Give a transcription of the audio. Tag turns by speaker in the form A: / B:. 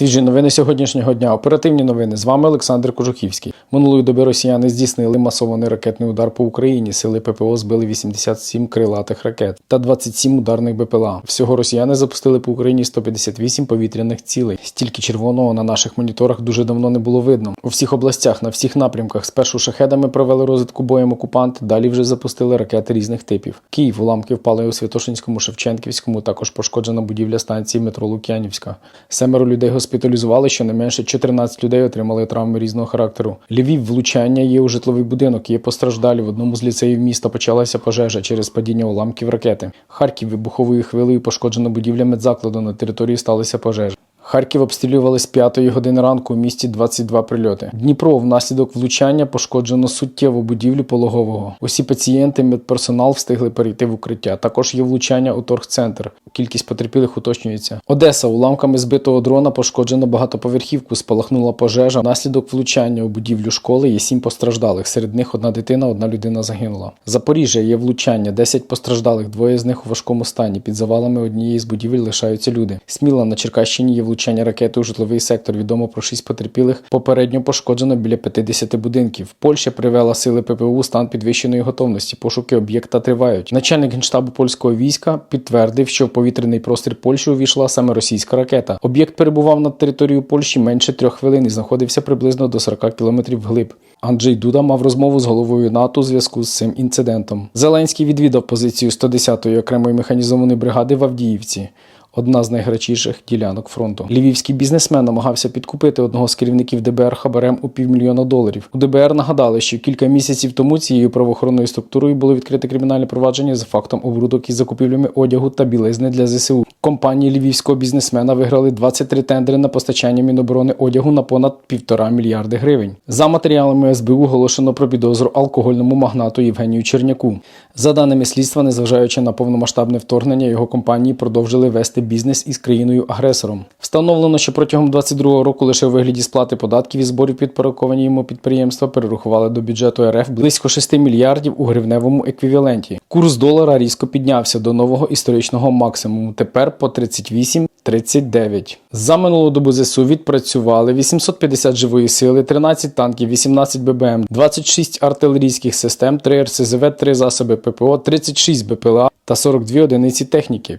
A: Свіжі новини сьогоднішнього дня. Оперативні новини. З вами Олександр Кожухівський. Минулої доби росіяни здійснили масований ракетний удар по Україні. Сили ППО збили 87 крилатих ракет та 27 ударних БПЛА. Всього росіяни запустили по Україні 158 повітряних цілей. Стільки червоного на наших моніторах дуже давно не було видно. У всіх областях, на всіх напрямках. Спершу шахедами провели розвитку боєм окупанти, далі вже запустили ракети різних типів. Київ уламки впали у Святошинському, Шевченківському. Також пошкоджена будівля станції метро Лук'янівська. Семеро людей госпіталізували, щонайменше 14 людей отримали травми різного характеру. Львів влучання є у житловий будинок, є постраждалі. В одному з ліцеїв міста почалася пожежа через падіння уламків ракети. Харків вибуховою хвилею пошкоджена будівля медзакладу. На території сталися пожежі. Харків обстрілювали з 5 години ранку у місті 22 прильоти. Дніпро внаслідок влучання пошкоджено суттєву будівлю пологового. Усі пацієнти, медперсонал встигли перейти в укриття. Також є влучання у торгцентр. Кількість потерпілих уточнюється. Одеса уламками збитого дрона пошкоджено багатоповерхівку. Спалахнула пожежа. Внаслідок влучання у будівлю школи є сім постраждалих. Серед них одна дитина, одна людина загинула. Запоріжжя є влучання, 10 постраждалих, двоє з них у важкому стані. Під завалами однієї з будівель лишаються люди. Сміла на Черкащині є влучання ракети у житловий сектор. Відомо про 6 потерпілих. Попередньо пошкоджено біля 50 будинків. Польща привела сили ППУ у стан підвищеної готовності. Пошуки об'єкта тривають. Начальник генштабу польського війська підтвердив, що в повітряний простір Польщі увійшла саме російська ракета. Об'єкт перебував над територією Польщі менше трьох хвилин і знаходився приблизно до 40 кілометрів вглиб. Анджей Дуда мав розмову з головою НАТО у зв'язку з цим інцидентом. Зеленський відвідав позицію 110-ї окремої механізованої бригади в Авдіївці. Одна з найгарячіших ділянок фронту. Львівський бізнесмен намагався підкупити одного з керівників ДБР хабарем у півмільйона доларів. У ДБР нагадали, що кілька місяців тому цією правоохоронною структурою було відкрите кримінальне провадження за фактом оборудок із закупівлями одягу та білизни для ЗСУ. Компанії львівського бізнесмена виграли 23 тендери на постачання Міноборони одягу на понад півтора мільярди гривень. За матеріалами СБУ оголошено про підозру алкогольному магнату Євгенію Черняку. За даними слідства, незважаючи на повномасштабне вторгнення, його компанії продовжили вести бізнес із країною-агресором. Встановлено, що протягом 22 року лише у вигляді сплати податків і зборів підпорядковані йому підприємства перерахували до бюджету РФ близько 6 мільярдів у гривневому еквіваленті. Курс долара різко піднявся до нового історичного максимуму. Тепер по 38,39. За минулу добу ЗСУ відпрацювали 850 живої сили, 13 танків, 18 ББМ, 26 артилерійських систем, 3 РСЗВ, 3 засоби ППО, 36 БПЛА та 42 одиниці техніки.